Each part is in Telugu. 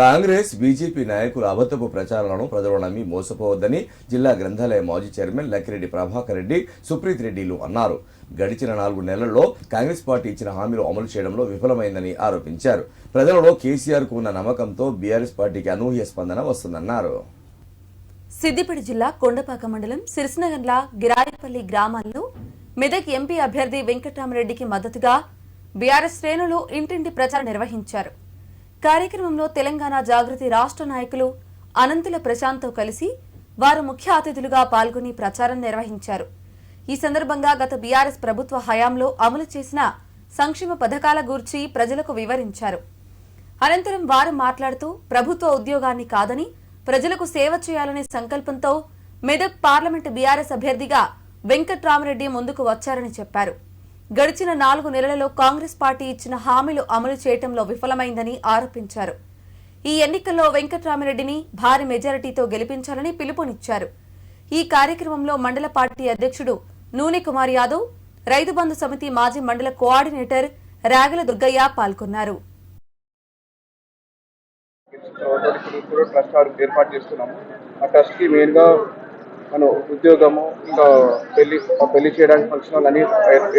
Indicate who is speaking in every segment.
Speaker 1: కాంగ్రెస్ బీజేపీ నాయకుల అబద్ధపు ప్రచారాలను ప్రజలు నమ్మి మోసపోవద్దని జిల్లా గ్రంథాలయ మాజీ చైర్మన్ లక్కిరెడ్డి ప్రభాకర్ రెడ్డి సుప్రీత్ రెడ్డిలు అన్నారు. గడిచిన నాలుగు నెలల్లో కాంగ్రెస్ పార్టీ ఇచ్చిన హామీలు అమలు చేయడంలో విఫలమైందని ఆరోపించారు. ప్రజలలో కేసీఆర్కు ఉన్న నమ్మకంతో బీఆర్ఎస్ పార్టీకి అనూహ్య స్పందన వస్తుందన్నారు.
Speaker 2: సిద్దిపేట జిల్లా కొండపాక మండలం సిరిసినగర్ల గిరాయపల్లి గ్రామాల్లో మెదక్ ఎంపీ అభ్యర్థి వెంకటరామరెడ్డికి మద్దతుగా బీఆర్ఎస్ శ్రేణులు ఇంటింటి ప్రచారం నిర్వహించారు. కార్యక్రమంలో తెలంగాణ జాగృతి రాష్ట్ర నాయకులు అనంతుల ప్రశాంత్తో కలిసి వారు ముఖ్య అతిథులుగా పాల్గొని ప్రచారం నిర్వహించారు. ఈ సందర్భంగా గత బీఆర్ఎస్ ప్రభుత్వ హయాంలో అమలు చేసిన సంక్షేమ పథకాల గూర్చి ప్రజలకు వివరించారు. అనంతరం వారు మాట్లాడుతూ ప్రభుత్వ ఉద్యోగాన్ని కాదని ప్రజలకు సేవ చేయాలనే సంకల్పంతో మెదక్ పార్లమెంటు బీఆర్ఎస్ అభ్యర్థిగా వెంకట్రామరెడ్డి ముందుకు వచ్చారని చెప్పారు. గడిచిన నాలుగు నెలలలో కాంగ్రెస్ పార్టీ ఇచ్చిన హామీలు అమలు చేయటంలో విఫలమైందని ఆరోపించారు. ఈ ఎన్నికల్లో వెంకట్రామిరెడ్డిని భారీ మెజారిటీతో గెలిపించాలని పిలుపునిచ్చారు. ఈ కార్యక్రమంలో మండల పార్టీ అధ్యక్షుడు నూనె కుమార్ యాదవ్ రైతు బంధు సమితి మాజీ మండల కోఆర్డినేటర్ రాగల దుర్గయ్య పాల్గొన్నారు.
Speaker 3: ట్రస్ట్ ఏర్పాటు చేస్తున్నాము ఆ ట్రస్ట్కి మెయిన్గా మనం ఉద్యోగము ఇంకా పెళ్ళి పెళ్ళి చేయడానికి ఫంక్షన్ హాల్ అని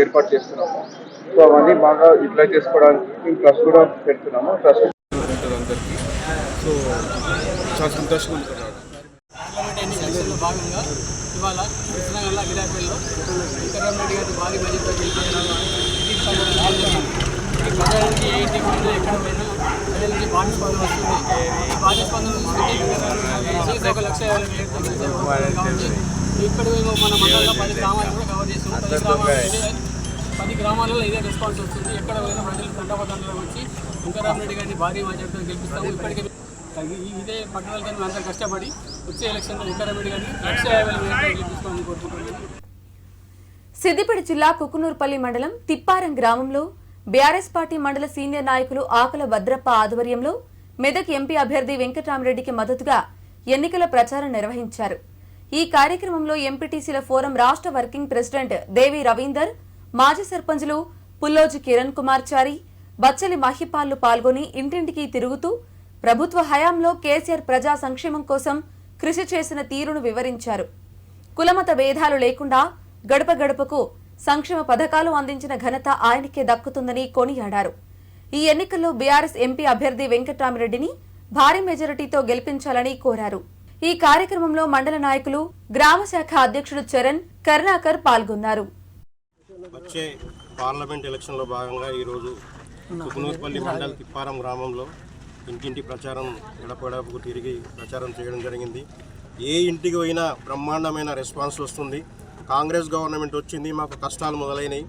Speaker 3: ఏర్పాటు చేస్తున్నాము. సో అవన్నీ బాగా యూటిలైజ్ చేసుకోవడానికి మేము ట్రస్ట్ కూడా పెడుతున్నాము. ట్రస్ట్ అందరికీ. సో చాలా సంతోషంగా
Speaker 4: పార్లమెంట్ ఎన్నికల్లో భాగంగా ఇవాళ కృష్ణగల్ల గిరాపల్లిలో విక్రమ్ రెడ్డి గారి భారీ బడ్జెట్ గెలిపించడం ఎక్కడ పోయినా నుంచి వస్తుంది. ఈ ఒక లక్ష యాభై మన మండలంలో పది గ్రామాలు కూడా కవర్ చేస్తున్నాం పది గ్రామాలు ఇదే పది గ్రామాలలో ఇదే రెస్పాన్స్ వస్తుంది. ఎక్కడ పోయినా ప్రజలు తండపతండలో వచ్చి వెంకటరామరెడ్డి గారిని భారీ మెజార్టీతో గెలిపిస్తాము. ఇప్పటికే ఇదే పట్టణాలు కానీ అందరూ కష్టపడి వచ్చే ఎలక్షన్లో వెంకటరామరెడ్డి గారిని లక్ష యాభై వేల గెలిపిస్తామని కోరుకుంటున్నాను
Speaker 2: సిద్దిపేట జిల్లా కుకునూరుపల్లి మండలం తిప్పారం గ్రామంలో బీఆర్ఎస్ పార్టీ మండల సీనియర్ నాయకులు ఆకుల భద్రప్ప ఆధ్వర్యంలో మెదక్ ఎంపీ అభ్యర్థి వెంకట్రామరెడ్డికి మద్దతుగా ఎన్నికల ప్రచారం నిర్వహించారు. ఈ కార్యక్రమంలో ఎంపీటీసీల ఫోరం రాష్ట్ర వర్కింగ్ ప్రెసిడెంట్ దేవి రవీందర్ మాజీ సర్పంచులు పుల్లోజు కిరణ్ కుమార్ చారి బచ్చలి మహిపాల్లు పాల్గొని ఇంటింటికి తిరుగుతూ ప్రభుత్వ హయాంలో కేసీఆర్ ప్రజా సంక్షేమం కోసం కృషి చేసిన తీరును వివరించారు. కులమత భేదాలు లేకుండా గడప గడపకు సంక్షేమ పథకాలు అందించిన ఘనత ఆయనకే దక్కుతుందని కొనియాడారు. ఈ ఎన్నికల్లో బీఆర్ఎస్ ఎంపీ అభ్యర్థి వెంకట్రామిరెడ్డిని భారీ మెజారిటీతో గెలిపించాలని కోరారు. ఈ కార్యక్రమంలో మండల నాయకులు గ్రామ శాఖ అధ్యక్షుడు చరణ్ కరుణాకర్ పాల్గొన్నారు.
Speaker 5: వచ్చే పార్లమెంట్ ఎలక్షన్లో భాగంగా ఈరోజు కుకునూరుపల్లి మండల తిప్పారం గ్రామంలో ఇంటింటి ప్రచారం గడపడకు తిరిగి ప్రచారం చేయడం జరిగింది. ఏ ఇంటికి పోయినా బ్రహ్మాండమైన రెస్పాన్స్ వస్తుంది. కాంగ్రెస్ గవర్నమెంట్ వచ్చింది మాకు కష్టాలు మొదలైనవి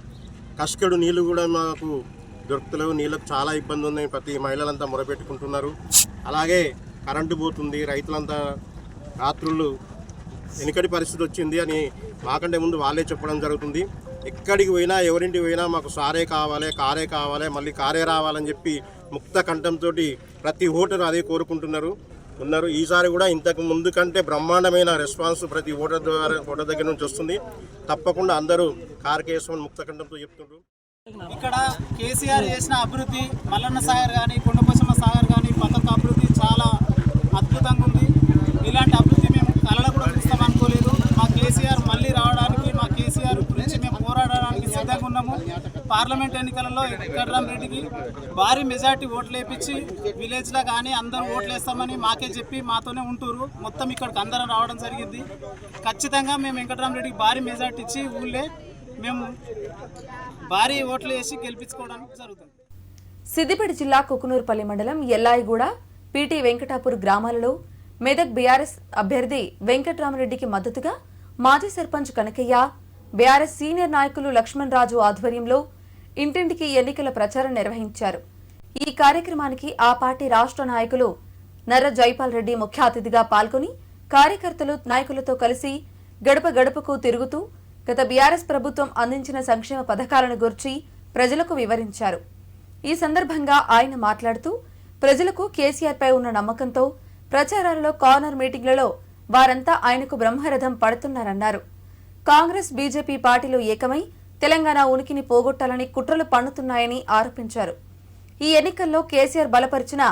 Speaker 5: కష్కడు నీళ్ళు కూడా మాకు దొరుకుతలేవు. నీళ్ళకు చాలా ఇబ్బంది ఉన్నాయి ప్రతి మహిళలంతా మొరపెట్టుకుంటున్నారు. అలాగే కరెంటు పోతుంది. రైతులంతా రాత్రులు వెనుకటి పరిస్థితి వచ్చింది అని మాకంటే ముందు వాళ్ళే చెప్పడం జరుగుతుంది. ఎక్కడికి పోయినా ఎవరింటికి పోయినా మాకు సారే కావాలి కారే కావాలి మళ్ళీ కారే రావాలని చెప్పి ముక్త కంఠంతో ప్రతి ఓటరు అదే కోరుకుంటున్నారు. ఉన్నారు. ఈసారి కూడా ఇంతకు ముందు కంటే బ్రహ్మాండమైన రెస్పాన్స్ ప్రతి ఓటర్ ద్వారా ఓటర్ దగ్గర నుంచి వస్తుంది. తప్పకుండా అందరూ కారకేశ్వరం ముక్తఖండంతో చెప్తుండ్రు.
Speaker 6: ఇక్కడ కేసీఆర్ చేసిన అభివృద్ధి మల్లన్న సాగర్ కానీ కొండపోచమ్మ సాగర్ కానీ పథక అభివృద్ధి చాలా అద్భుతంగా ఉంది. ఇలాంటి అభివృద్ధి మేము కళలో కూడా చూస్తాం అనుకోలేదు. మా కేసీఆర్ మళ్ళీ రావడానికి మా కేసీఆర్ గురించి మేము పోరాడడానికి సిద్ధంగా ఉన్నాము. పార్లమెంట్ ఎన్నికలలో వెంకట్రామ్ భారీ మెజార్టీ ఓట్లు వేపించి విలేజ్లో కానీ అందరూ ఓట్లు వేస్తామని మాకే చెప్పి మాతోనే ఉంటురు. మొత్తం ఇక్కడికి అందరం రావడం జరిగింది. ఖచ్చితంగా మేము వెంకటరామరెడ్డికి భారీ మెజార్టీ ఇచ్చి ఊళ్ళే మేము భారీ ఓట్లు వేసి గెలిపించుకోవడానికి జరుగుతుంది.
Speaker 2: సిద్దిపేట జిల్లా కుకునూరుపల్లి మండలం ఎల్లాయిగూడ పీటీ వెంకటాపూర్ గ్రామాలలో మెదక్ బీఆర్ఎస్ అభ్యర్థి వెంకట్రామరెడ్డికి మద్దతుగా మాజీ సర్పంచ్ కనకయ్య బీఆర్ఎస్ సీనియర్ నాయకులు లక్ష్మణ్ రాజు ఆధ్వర్యంలో ఇంటింటికి ఎన్నికల ప్రచారం నిర్వహించారు. ఈ కార్యక్రమానికి ఆ పార్టీ రాష్ట్ర నాయకులు నర్ర జైపాల్ రెడ్డి ముఖ్య అతిథిగా పాల్గొని కార్యకర్తలు నాయకులతో కలిసి గడప గడపకు తిరుగుతూ గత బీఆర్ఎస్ ప్రభుత్వం అందించిన సంక్షేమ పథకాలను గురించి ప్రజలకు వివరించారు. ఈ సందర్భంగా ఆయన మాట్లాడుతూ ప్రజలకు కేసీఆర్పై ఉన్న నమ్మకంతో ప్రచారాలలో కార్నర్ మీటింగ్లలో వారంతా ఆయనకు బ్రహ్మరథం పడుతున్నారన్నారు. కాంగ్రెస్ బీజేపీ పార్టీలు ఏకమై తెలంగాణ ఉనికిని పోగొట్టాలని కుట్రలు పన్నుతున్నాయని ఆరోపించారు. ఈ ఎన్నికల్లో కేసీఆర్ బలపరిచిన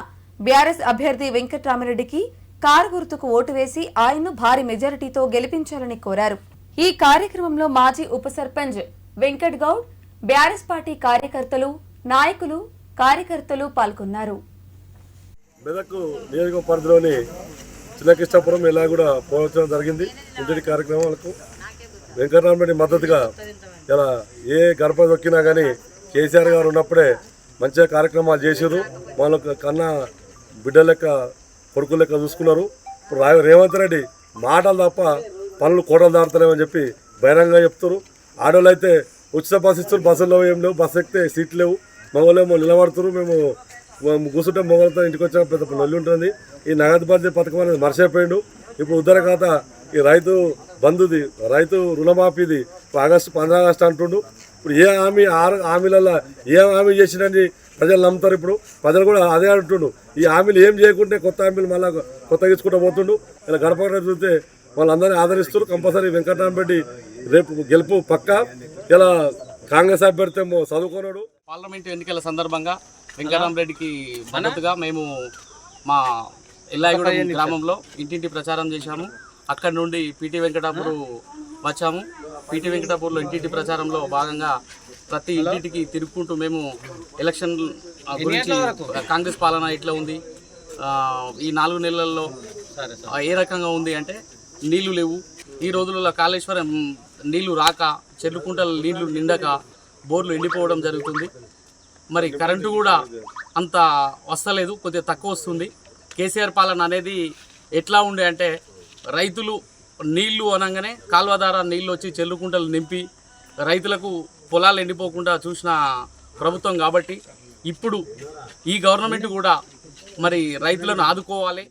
Speaker 2: బీఆర్ఎస్ అభ్యర్థి వెంకట్రామిరెడ్డికి కారు గుర్తుకు ఓటు వేసి ఆయన్ను భారీ మెజారిటీతో గెలిపించాలని కోరారు. ఈ కార్యక్రమంలో మాజీ ఉప సర్పంచ్ వెంకట్ గౌడ్ బీఆర్ఎస్ పార్టీ కార్యకర్తలు నాయకులు కార్యకర్తలు పాల్గొన్నారు.
Speaker 7: మెదక్ నియోజక పరిధిలోని చిన్నకృష్ణాపురం ఇలా కూడా పోవడం జరిగింది. ఇంటి కార్యక్రమాలకు వెంకటరామరెడ్డి మద్దతుగా ఇలా ఏ గడప దొక్కినా కానీ కేసీఆర్ గారు ఉన్నప్పుడే మంచిగా కార్యక్రమాలు చేసారు వాళ్ళకు కన్నా బిడ్డ లెక్క కొడుకు లెక్క చూసుకున్నారు. ఇప్పుడు రేవంత్ రెడ్డి మాటలు తప్ప పనులు కోటలు దాడుతలేమని చెప్పి బహిరంగంగా చెప్తారు ఆడవాళ్ళు అయితే ఉచిత బస్సు ఇస్తారు బస్సుల్లో ఏం లేవు. బస్సు ఎక్కితే సీట్లు లేవు. మగవాళ్ళేమో నిలబడుతున్నారు మేము కూర్చుంటే మొగలతో ఇంటికి వచ్చిన పెద్ద నొల్లి ఉంటుంది ఈ నగదు బదిలీ పథకం అనేది మర్చిపోయిండు. ఇప్పుడు ఉద్దర ఖాతా ఈ రైతు బంధుది రైతు రుణమాఫీది ఆగస్టు పంద్రా ఆగస్టు అంటుండు. ఇప్పుడు ఏ హామీ ఆరు హామీలలో ఏ హామీ చేసినని ప్రజలు నమ్ముతారు ఇప్పుడు? ప్రజలు కూడా అదే అంటుండు. ఈ హామీలు ఏం చేయకుంటే కొత్త హామీలు మళ్ళీ కొత్తగా ఇచ్చుకుంటూ పోతుండు. ఇలా గడప గడప చూస్తే వాళ్ళందరినీ ఆదరిస్తారు కంపల్సరీ వెంకటరామరెడ్డి రేపు గెలుపు పక్క. ఇలా కాంగ్రెస్ అభ్యర్థి ఏమో చదువుకున్నాడు.
Speaker 4: పార్లమెంటు ఎన్నికల సందర్భంగా వెంకటరామరెడ్డికి మద్దతుగా మేము మా ఎల్లాయిగూడెం గ్రామంలో ఇంటింటి ప్రచారం చేశాము. అక్కడి నుండి పిటి వెంకటాపూర్ వచ్చాము. పిటి వెంకటాపూర్లో ఇంటింటి ప్రచారంలో భాగంగా ప్రతి ఇంటింటికి తిరుక్కుంటూ మేము ఎలక్షన్ గురించి కాంగ్రెస్ పాలన ఎట్లా ఉంది? ఈ నాలుగు నెలల్లో ఏ రకంగా ఉంది అంటే నీళ్ళు లేవు. ఈ రోజులలో కాళేశ్వరం నీళ్ళు రాక చెరుకుంటల నీళ్ళు నిండక బోర్లు ఎండిపోవడం జరుగుతుంది. మరి కరెంటు కూడా అంత వస్తలేదు కొద్దిగా తక్కువ వస్తుంది. కేసీఆర్ పాలన అనేది ఎట్లా ఉండే అంటే రైతులు నీళ్ళు అనగానే కాలువ ద్వారా నీళ్ళు వచ్చి చెల్లుకుంటలు నింపి రైతులకు పొలాలు ఎండిపోకుండా చూసిన ప్రభుత్వం కాబట్టి ఇప్పుడు ఈ గవర్నమెంట్ కూడా మరి రైతులను ఆదుకోవాలి.